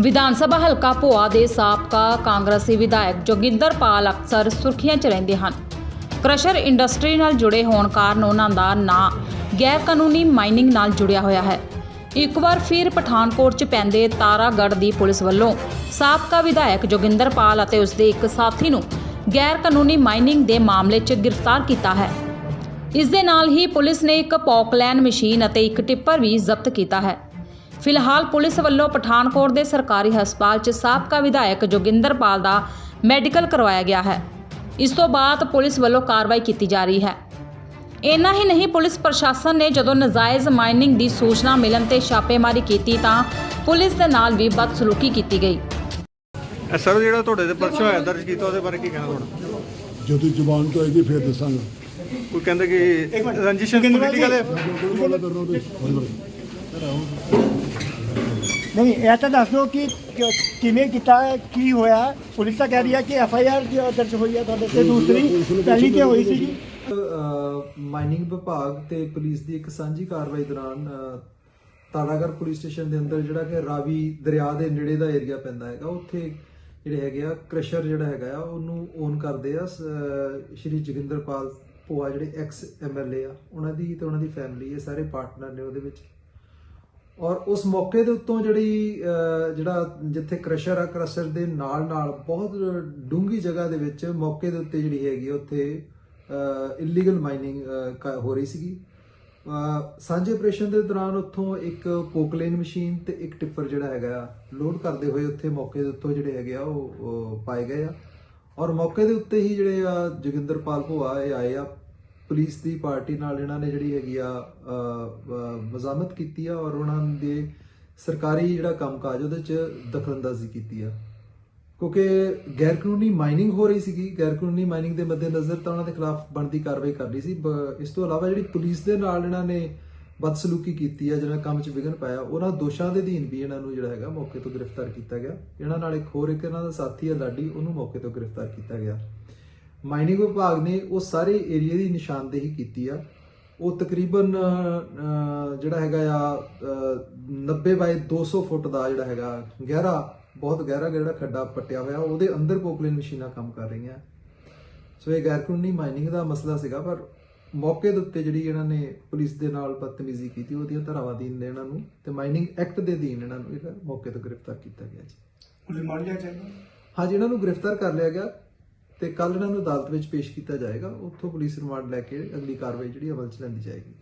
ਵਿਧਾਨ ਸਭਾ ਹਲਕਾ ਭੋਆ ਦੇ ਸਾਬਕਾ ਕਾਂਗਰਸੀ ਵਿਧਾਇਕ ਜੋਗਿੰਦਰਪਾਲ ਅਕਸਰ ਸੁਰਖੀਆਂ 'ਚ ਰਹਿੰਦੇ ਹਨ। ਕ੍ਰਸ਼ਰ ਇੰਡਸਟਰੀ ਨਾਲ ਜੁੜੇ ਹੋਣ ਕਾਰਨ ਉਹਨਾਂ ਦਾ ਨਾਂ ਗੈਰ ਕਾਨੂੰਨੀ ਮਾਈਨਿੰਗ ਨਾਲ ਜੁੜਿਆ ਹੋਇਆ ਹੈ। ਇੱਕ ਵਾਰ ਫਿਰ ਪਠਾਨਕੋਟ 'ਚ ਪੈਂਦੇ ਤਾਰਾਗੜ੍ਹ ਦੀ ਪੁਲਿਸ ਵੱਲੋਂ ਸਾਬਕਾ ਵਿਧਾਇਕ ਜੋਗਿੰਦਰਪਾਲ ਅਤੇ ਉਸਦੇ ਇੱਕ ਸਾਥੀ ਨੂੰ ਗੈਰ ਕਾਨੂੰਨੀ ਮਾਈਨਿੰਗ ਦੇ ਮਾਮਲੇ 'ਚ ਗ੍ਰਿਫਤਾਰ ਕੀਤਾ ਹੈ। ਇਸ ਦੇ ਨਾਲ ਹੀ ਪੁਲਿਸ ਨੇ ਇੱਕ ਪੌਕਲੈਨ ਮਸ਼ੀਨ ਅਤੇ ਇੱਕ ਟਿੱਪਰ ਵੀ ਜ਼ਬਤ ਕੀਤਾ ਹੈ। ਫਿਲਹਾਲ ਪੁਲਿਸ ਵੱਲੋਂ ਪਠਾਨਕੋਟ ਦੇ ਸਰਕਾਰੀ ਹਸਪਤਾਲ 'ਚ ਸਾਬਕਾ ਵਿਧਾਇਕ ਜੋਗਿੰਦਰਪਾਲ ਦਾ ਮੈਡੀਕਲ ਕਰਵਾਇਆ ਗਿਆ ਹੈ। ਇਸ ਤੋਂ ਬਾਅਦ ਪੁਲਿਸ ਵੱਲੋਂ ਕਾਰਵਾਈ ਕੀਤੀ ਜਾ ਰਹੀ ਹੈ। ਇੰਨਾ ਹੀ ਨਹੀਂ ਪੁਲਿਸ ਪ੍ਰਸ਼ਾਸਨ ਨੇ ਜਦੋਂ ਨਜਾਇਜ਼ ਮਾਈਨਿੰਗ ਦੀ ਸੂਚਨਾ ਮਿਲਣ ਤੇ ਛਾਪੇਮਾਰੀ ਕੀਤੀ ਤਾਂ ਪੁਲਿਸ ਦੇ ਨਾਲ ਵੀ ਬਦਸਲੂਕੀ ਕੀਤੀ ਗਈ। ਇਹ ਸਰ ਜਿਹੜਾ ਤੁਹਾਡੇ ਤੇ ਪਰਚਾ ਹੋਇਆ ਦਰਜ ਕੀਤਾ ਉਹਦੇ ਬਾਰੇ ਕੀ ਕਹਿਣਾ ਤੁਹਾਡਾ? ਜਦੋਂ ਜ਼ੁਬਾਨ ਤੋਂ ਆਏਗੀ ਫਿਰ ਦੱਸਾਂਗਾ। ਕੋਈ ਕਹਿੰਦੇ ਕਿ ਰੰਜਿਸ਼ ਪੋਲੀਟੀਕਲ ਹੈ? ਨਹੀਂ ਇਹ ਤਾਂ ਦੱਸ ਦਿਓ ਕਿ ਕਿ- ਕਿਵੇਂ ਕੀਤਾ ਕੀ ਹੋਇਆ? ਪੁਲਿਸ ਤਾਂ ਕਹਿ ਰਹੀ ਹੈ ਕਿ ਐਫ ਆਈ ਆਰ ਦਰਜ ਹੋਈ ਹੈ ਤੁਹਾਡੇ ਤੇ ਦੂਸਰੀ ਪਹਿਲੀ ਤੇ ਹੋਈ ਸੀ ਮਾਈਨਿੰਗ ਵਿਭਾਗ ਤੇ ਪੁਲਿਸ ਦੀ ਇੱਕ ਸਾਂਝੀ ਕਾਰਵਾਈ ਦੌਰਾਨ ਅ, ਤਾਰਾਗੜ੍ਹ ਪੁਲਿਸ ਸਟੇਸ਼ਨ ਦੇ ਅੰਦਰ ਜਿਹੜਾ ਕਿ ਰਾਵੀ ਦਰਿਆ ਦੇ ਨੇੜੇ ਦਾ ਏਰੀਆ ਪੈਂਦਾ ਹੈਗਾ ਉੱਥੇ ਜਿਹੜੇ ਹੈਗੇ ਆ ਕ੍ਰਸ਼ਰ ਜਿਹੜਾ ਹੈਗਾ ਆ ਉਹਨੂੰ ਓਨ ਕਰਦੇ ਆ ਸ- ਸ਼੍ਰੀ ਜੋਗਿੰਦਰਪਾਲ ਭੋਆ ਜਿਹੜੇ ਐਕਸ ਐਮਐਲਏ ਆ ਉਹਨਾਂ ਦੀ ਤੇ ਉਹਨਾਂ ਦੀ ਫੈਮਿਲੀ ਇਹ ਸਾਰੇ ਪਾਰਟਨਰ ਨੇ ਉਹਦੇ ਵਿੱਚ। ਔਰ ਉਸ ਮੌਕੇ ਦੇ ਉੱਤੋਂ ਜਿਹੜੀ ਜਿਹੜਾ ਜਿੱਥੇ ਕ੍ਰਸ਼ਰ ਆ ਕ੍ਰਸ਼ਰ ਦੇ ਨਾਲ ਨਾਲ ਬਹੁਤ ਡੂੰਗੀ ਜਗ੍ਹਾ ਦੇ ਵਿੱਚ ਮੌਕੇ ਦੇ ਉੱਤੇ ਜਿਹੜੀ ਹੈਗੀ ਆ, ਉੱਥੇ ਇਲੀਗਲ ਮਾਈਨਿੰਗ ਹੋ ਰਹੀ ਸੀਗੀ। ਸਾਂਝੇ ਆਪਰੇਸ਼ਨ ਦੇ ਦੌਰਾਨ ਉੱਥੋਂ ਇੱਕ ਪੋਕਲੇਨ ਮਸ਼ੀਨ ਤੇ ਇੱਕ ਟਿੱਪਰ ਜਿਹੜਾ ਹੈਗਾ ਆ ਲੋਡ ਕਰਦੇ ਹੋਏ ਉੱਥੇ ਮੌਕੇ ਦੇ ਉੱਤੋਂ ਜਿਹੜੇ ਹੈਗੇ ਆ ਉਹ ਪਾਏ ਗਏ ਆ। ਔਰ ਮੌਕੇ ਦੇ ਉੱਤੇ ਹੀ ਜਿਹੜੇ ਆ ਜੋਗਿੰਦਰਪਾਲ ਭੋਆ ਇਹ ਆਏ ਆ ਪੁਲਿਸ ਦੀ ਪਾਰਟੀ ਨਾਲ ਇਹਨਾਂ ਨੇ ਜਿਹੜੀ ਹੈਗੀ ਆ ਅ, ਮਜ਼ਾਮਤ ਕੀਤੀ ਆ ਔਰ ਉਹਨਾਂ ਦੇ ਸਰਕਾਰੀ ਜਿਹੜਾ ਕੰਮਕਾਜ ਉਹਦੇ ਚ ਦਖਲਅੰਦਾਜ਼ੀ ਕੀਤੀ ਆ। ਕਿਉਂਕਿ ਗੈਰ ਕਾਨੂੰਨੀ ਮਾਈਨਿੰਗ ਹੋ ਰਹੀ ਸੀਗੀ ਗੈਰ ਕਾਨੂੰਨੀ ਮਾਈਨਿੰਗ ਦੇ ਮੱਦੇਨਜ਼ਰ ਤਾਂ ਉਹਨਾਂ ਦੇ ਖਿਲਾਫ ਬਣਦੀ ਕਾਰਵਾਈ ਕਰਨੀ ਸੀ ਬ- ਇਸ ਤੋਂ ਇਲਾਵਾ ਜਿਹੜੀ ਪੁਲਿਸ ਦੇ ਨਾਲ ਇਹਨਾਂ ਨੇ ਬਦਸਲੂਕੀ ਕੀਤੀ ਆ ਜਿਹੜਾ ਕੰਮ 'ਚ ਵਿਘਨ ਪਾਇਆ ਉਹਨਾਂ ਦੋਸ਼ਾਂ ਦੇ ਅਧੀਨ ਵੀ ਇਹਨਾਂ ਨੂੰ ਜਿਹੜਾ ਹੈਗਾ ਮੌਕੇ ਤੋਂ ਗ੍ਰਿਫਤਾਰ ਕੀਤਾ ਗਿਆ। ਇਹਨਾਂ ਨਾਲ ਇੱਕ ਹੋਰ ਇੱਕ ਇਹਨਾਂ ਦਾ ਸਾਥੀ ਆ ਲਾਡੀ ਉਹਨੂੰ ਮੌਕੇ ਤੋਂ ਗ੍ਰਿਫਤਾਰ ਕੀਤਾ ਗਿਆ। ਮਾਈਨਿੰਗ ਵਿਭਾਗ ਨੇ ਉਹ ਸਾਰੇ ਏਰੀਆ ਦੀ ਨਿਸ਼ਾਨਦੇਹੀ ਕੀਤੀ ਆ। ਉਹ ਤਕਰੀਬਨ ਜਿਹੜਾ ਹੈਗਾ ਆ ਅਹ, 90 ਬਾਈ 200 ਫੁੱਟ ਦਾ ਜਿਹੜਾ ਹੈਗਾ ਗਹਿਰਾ ਬਹੁਤ ਗਹਿਰਾ ਜਿਹੜਾ ਖੱਡਾ ਪੱਟਿਆ ਹੋਇਆ ਉਹਦੇ ਅੰਦਰ ਪੋਕਲੇਨ ਮਸ਼ੀਨਾਂ ਕੰਮ ਕਰ ਰਹੀਆਂ। ਸੋ ਇਹ ਗੈਰ ਕਾਨੂੰਨੀ ਮਾਈਨਿੰਗ ਦਾ ਮਸਲਾ ਸੀਗਾ ਪਰ ਮੌਕੇ ਦੇ ਉੱਤੇ ਜਿਹੜੀ ਇਹਨਾਂ ਨੇ ਪੁਲਿਸ ਦੇ ਨਾਲ ਬਦਤਮੀਜ਼ੀ ਕੀਤੀ ਉਹਦੀਆਂ ਧਾਰਾਵਾਂ ਅਧੀਨ ਨੇ ਇਹਨਾਂ ਨੂੰ ਤੇ ਮਾਈਨਿੰਗ ਐਕਟ ਦੇ ਅਧੀਨ ਇਹਨਾਂ ਨੂੰ ਜਿਹੜਾ ਮੌਕੇ ਤੋਂ ਗ੍ਰਿਫਤਾਰ ਕੀਤਾ ਗਿਆ ਜੀ। ਹਾਂਜੀ ਇਹਨਾਂ ਨੂੰ ਗ੍ਰਿਫਤਾਰ ਕਰ ਲਿਆ ਗਿਆ। ਤੇ ਕੱਲ ਇਹਨਾਂ ਨੂੰ ਅਦਾਲਤ ਵਿੱਚ ਪੇਸ਼ ਕੀਤਾ ਜਾਏਗਾ। ਉੱਥੋਂ ਪੁਲਿਸ ਰਿਮਾਂਡ ਲੈ ਕੇ ਅਗਲੀ ਕਾਰਵਾਈ ਜਿਹੜੀ ਅਮਲ 'ਚ ਲੈਂਦੀ ਜਾਏਗੀ।